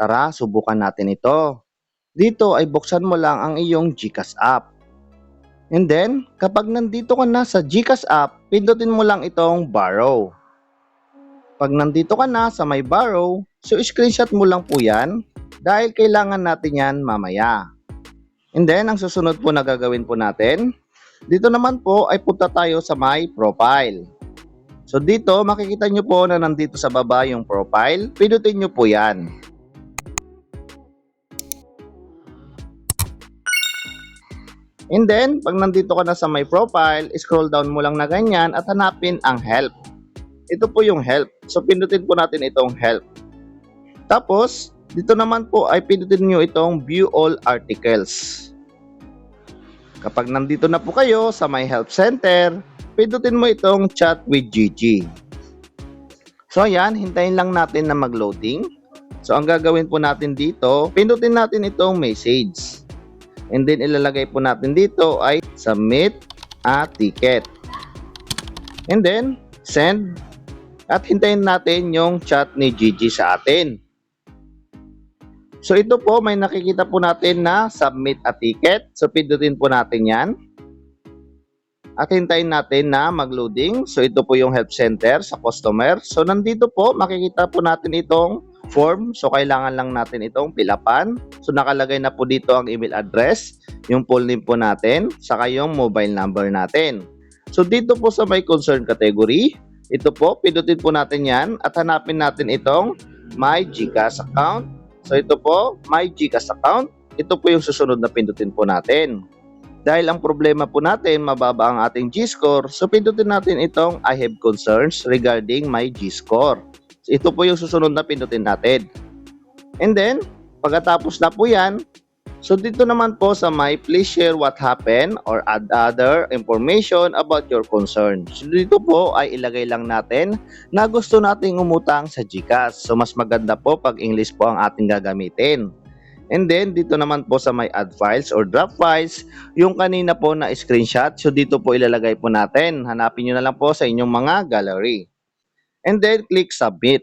Tara, subukan natin ito. Dito ay buksan mo lang ang iyong GCash app. And then, kapag nandito ka na sa GCash app, pindutin mo lang itong borrow. Pag nandito ka na sa may borrow, so screenshot mo lang po yan dahil kailangan natin yan mamaya. And then, ang susunod po na gagawin po natin, dito naman po ay punta tayo sa my profile. So dito, makikita nyo po na nandito sa baba yung profile. Pindutin nyo po yan. And then, pag nandito ka na sa my profile, scroll down mo lang na ganyan at hanapin ang help. Ito po yung help. So, pindutin po natin itong help. Tapos, dito naman po ay pindutin nyo itong view all articles. Kapag nandito na po kayo sa my help center, pindutin mo itong chat with Gigi. So, ayan, hintayin lang natin na mag-loading. So, ang gagawin po natin dito, pindutin natin itong message. And then ilalagay po natin dito ay submit a ticket. And then send at hintayin natin yung chat ni Gigi sa atin. So ito po may nakikita po natin na submit a ticket. So pindutin po natin 'yan. At hintayin natin na mag-loading. So ito po yung help center sa customer. So nandito po makikita po natin itong form. So, kailangan lang natin itong pilapan. So, nakalagay na po dito ang email address, yung full name po natin, saka yung mobile number natin. So, dito po sa may concern category, ito po, pindutin po natin yan at hanapin natin itong My Gcash account. So, ito po, My Gcash account. Ito po yung susunod na pindutin po natin. Dahil ang problema po natin, mababa ang ating G-score, so pindutin natin itong I have concerns regarding my G-score. Ito po yung susunod na pindutin natin. And then, pagkatapos na po yan, so dito naman po sa my please share what happened or add other information about your concern. So dito po ay ilagay lang natin na gusto nating umutang sa GCash. So mas maganda po pag English po ang ating gagamitin. And then, dito naman po sa may add files or drop files, yung kanina po na screenshot, so dito po ilalagay po natin. Hanapin nyo na lang po sa inyong mga gallery and then click submit.